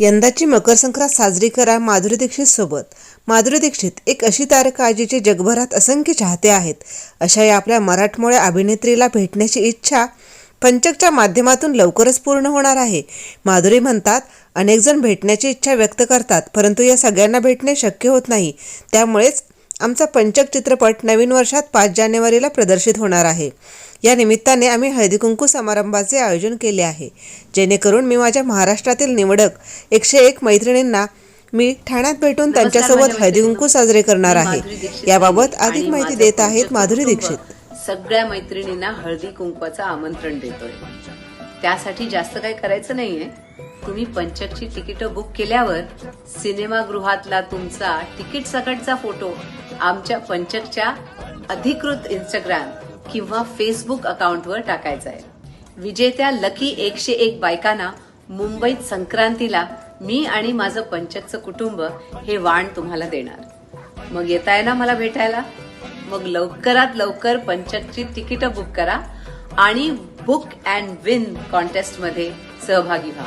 यंदाची मकर संक्रांत साजरी करा माधुरी दीक्षित सोबत. माधुरी दीक्षित एक अशी तारका जिचे जगभरात असंख्य चाहते आहेत. अशा या आपल्या मराठमोळ्या अभिनेत्रीला भेटण्याची इच्छा पंचकच्या माध्यमातून लवकरच पूर्ण होणार आहे. माधुरी म्हणतात अनेकजण भेटण्याची इच्छा व्यक्त करतात परंतु या सगळ्यांना भेटणे शक्य होत नाही. त्यामुळेच आमचा पंचक चित्रपट नवीन वर्षात पाच जानेवारीला प्रदर्शित होणार आहे. या निमित्ताने आम्ही हळदीकुंकू समारंभाचे आयोजन केले आहे. जेणेकरून मी माझ्या महाराष्ट्रातील निवडक एकशे एक मैत्रिणींना मी ठाण्यात भेटून त्यांच्यासोबत हळदीकुंकू साजरे करणार आहे. याबाबत अधिक माहिती देत आहेत माधुरी दीक्षित. सगळ्या मैत्रिणींना हळदी कुंकवाचं आमंत्रण देतोय. त्यासाठी जास्त काही करायचं नाहीये. तुम्ही पंचकची तिकीट बुक केल्यावर सिनेमागृहातला तुमचा तिकीट सकटचा फोटो आमच्या पंचकच्या अधिकृत इंस्टाग्राम किंवा फेसबुक अकाउंटवर टाकायचा आहे. विजेत्या लकी एकशे एक बायकांना मुंबईत संक्रांतीला मी आणि माझं पंचकचं कुटुंब हे वाण तुम्हाला देणार. मग येताय ना मला भेटायला? मग लवकरात लवकर पंचकची तिकीट बुक करा आणि बुक अँड विन कॉन्टेस्टमध्ये सहभागी व्हा.